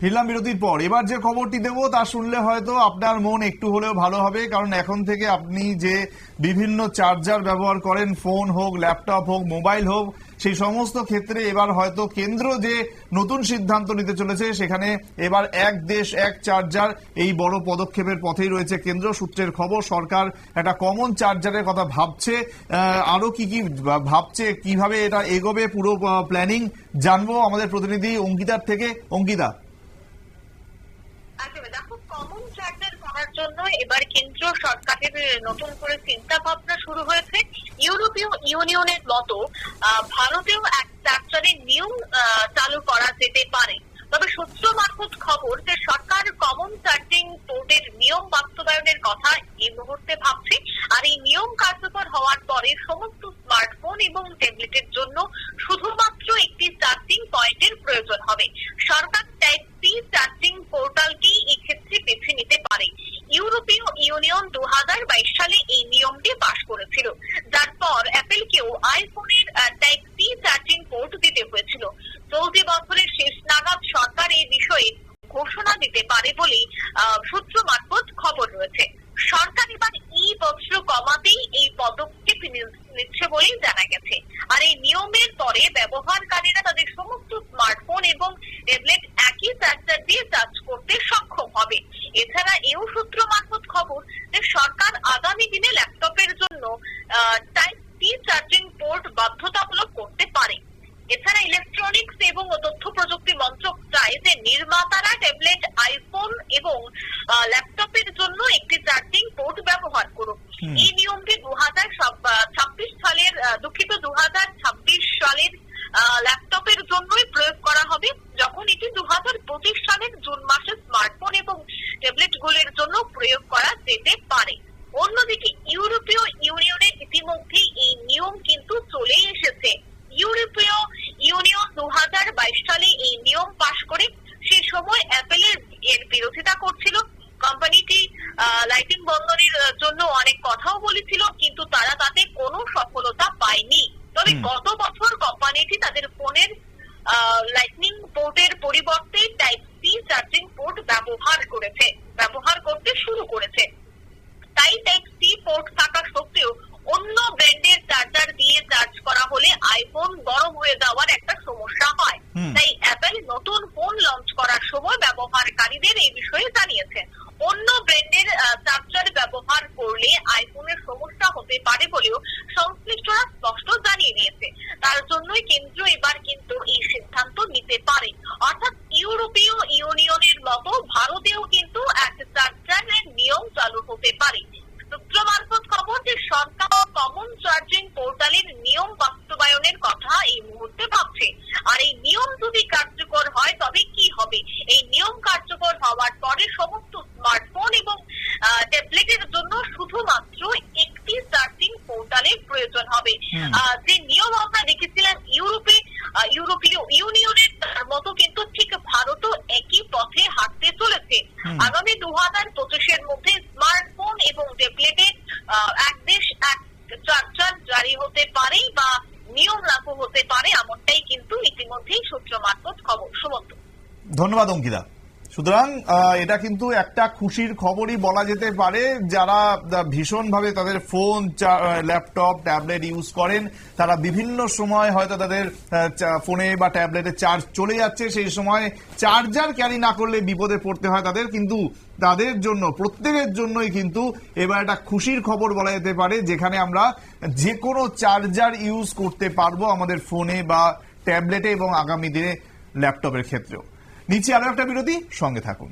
ফিরলাম বিরতির পর। এবার যে খবরটি দেব তা শুনলে হয়তো আপনার মন একটু হলেও ভালো হবে কারণ এখন থেকে আপনি যে বিভিন্ন চার্জার ব্যবহার করেন ফোন হোক ল্যাপটপ হোক মোবাইল হোক সেই সমস্ত ক্ষেত্রে এবার হয়তো কেন্দ্র যে নতুন সিদ্ধান্ত নিতে চলেছে সেখানে এবার এক দেশ এক চার্জার এই বড় পদক্ষেপের পথেই রয়েছে কেন্দ্র সূত্রের খবর। সরকার একটা কমন চার্জারের কথা ভাবছে। আহ, আরও কি কি ভাবছে কীভাবে এটা এগোবে পুরো প্ল্যানিং জানব আমাদের প্রতিনিধি অঙ্কিতার থেকে। অঙ্কিতা। কমন চার্টার করার জন্য এবার কেন্দ্র সরকারের নতুন করে চিন্তা ভাবনা শুরু হয়েছে। ইউরোপীয় ইউনিয়নের মতো ভারতেও এক চার্টারের নিয়ম চালু করা যেতে পারে। তবে সূত্র মারফত খবর যে সরকার কমন চার্টিং পোর্টের নিয়ম বাস্তবায়নের কথা এই মুহূর্তে ভাবছে আর এই নিয়ম কার্যকর হওয়ার পরে সমস্ত স্মার্টফোন এবং ট্যাবলেটের জন্য শুধুমাত্র একটি চার্জিং পয়েন্টের প্রয়োজন হবে সরকার টাইপ সি চার্জিং পোর্টালকেই এক্ষেত্রে বেছে নিতে পারে ইউরোপীয় ইউনিয়ন দু সালে এই নিয়মটি পাশ করেছিল। যার পর অ্যাপেলকেও আইফোনের টাইপ সি চার্জিং পোর্ট দিতে হয়েছিল। চলতি বছরের শেষ নাগাদ সরকার এই বিষয়ে ঘোষণা দিতে পারে আহ, সূত্র মারফত খবর রয়েছে। সরকার এবার ই বস্ত্র কমাতেই এই পদক্ষেপ নিচ্ছে বলেই জানা গেছে। আর এই নিয়মের পরে ব্যবহারকারীরা তাদের সমস্ত স্মার্টফোন এবং ট্যাবলেট একই চার্জার দিয়ে চার্জ করতে সক্ষম হবে। এছাড়া এও সূত্র মারফত খবর সরকার আগামী দিনে ল্যাপটপের জন্য টাইপ সি চার্জিং পোর্ট বাধ্যতামূলক করতে পারে। এছাড়া ইলেকট্রনিক্স এবং তথ্য প্রযুক্তি মন্ত্রক চায় যে নির্মাতারা ট্যাবলেট আইফোন এবং ল্যাপটপের জন্য একটি চার্জিং পোর্ট ব্যবহার করুক এই নিয়মটি দু হাজার ছাব্বিশ সালের দুঃখিত দু হাজার ছাব্বিশ সালের আহ, ল্যাপটপের জন্যই প্রয়োগ করা হবে যখন এটি দু হাজার পঁচিশ সালের জুন মাসে স্মার্টফোন এবং ট্যাবলেট গুলির জন্য প্রয়োগ করা যেতে পারে অন্যদিকে ইউরোপীয় ইউনিয়নের ইতিমধ্যেই এই নিয়ম কিন্তু চলে এসেছে ইউরোপীয় ইউনিয়ন দু সালে এই নিয়ম পাশ করে সেই সময় অ্যাপেলের এর বিরোধিতা করছিল কোম্পানিটি লাইটিং বন্ধনের জন্য অনেক কথাও বলেছিল কিন্তু তারা তাতে কোনো সফলতা পায়নি। তবে গত বছর কোম্পানিটি তাদের ফোনের লাইটনিং পোর্টের পরিবর্তে টাইপ সি চার্জিং পোর্ট ব্যবহার করেছে ব্যবহার করতে শুরু করেছে। তাই টাইপ সি পোর্ট থাকা সত্ত্বেও অন্য ব্র্যান্ডের চার্জার দিয়ে চার্জ করা হলে আইফোন গরম হয়ে যাওয়ার একটা সমস্যা হয়। তাই অ্যাপেল নতুন ফোন লঞ্চ করার সময় ব্যবহারকারীদের এই বিষয়ে জানিয়েছে অন্য ব্র্যান্ডের চার্জার ব্যবহার করলে আইফোনের সমস্যা হতে পারে বলেও সংশ্লিষ্টরা স্পষ্ট জানিয়ে দিয়েছে। তার জন্যই কেন্দ্র এবার কিন্তু এই সিদ্ধান্ত নিতে পারে। অর্থাৎ ইউরোপীয় ইউনিয়নের মতো ভারতেও কিন্তু এক চার্জারের নিয়ম চালু হতে পারে। সূত্র মারফত খবর যে, সরকার কমন চার্জিং পোর্টালের নিয়ম বাস্তবায়নের কথা এই মুহূর্তে ভাবছে। আর এই নিয়ম যদি কার্যকর হয়, তবে কি হবে? এই নিয়ম কার্যকর হওয়ার পরে সমস্ত স্মার্টফোন এবং ট্যাবলেটের জন্য শুধুমাত্র পোর্টালের প্রয়োজন হবে। যে নিয়ম আমরা দেখেছিলাম ইউরোপে ইউরোপীয় ইউনিয়নের মতো কিন্তু ঠিক ভারতও একই পথে হাঁটতে চলেছে। আগামী দু হাজার পঁচিশের মধ্যে স্মার্টফোন এবং ট্যাবলেটে এক দেশ এক চার্জার জারি হতে পারে বা নিয়ম লাগু হতে পারে এমনটাই কিন্তু ইতিমধ্যেই সূত্র মারফত খবর। সুমন্ত। ধন্যবাদ অঙ্কিতা। সুতরাং এটা কিন্তু একটা খুশির খবরই বলা যেতে পারে। যারা ভীষণভাবে তাদের ফোন ল্যাপটপ, ট্যাবলেট ইউজ করেন, তারা বিভিন্ন সময় হয়তো তাদের ফোনে বা ট্যাবলেটে চার্জ চলে যাচ্ছে। সেই সময় চার্জার ক্যারি না করলে বিপদে পড়তে হয় তাদের, কিন্তু তাদের জন্য, প্রত্যেকের জন্যই কিন্তু এবার একটা খুশির খবর বলা যেতে পারে, যেখানে আমরা যে কোনো চার্জার ইউজ করতে পারব আমাদের ফোনে বা ট্যাবলেটে এবং আগামী দিনে ল্যাপটপের ক্ষেত্রেও। নিচে আরও একটা বিরতি সঙ্গে থাকুন।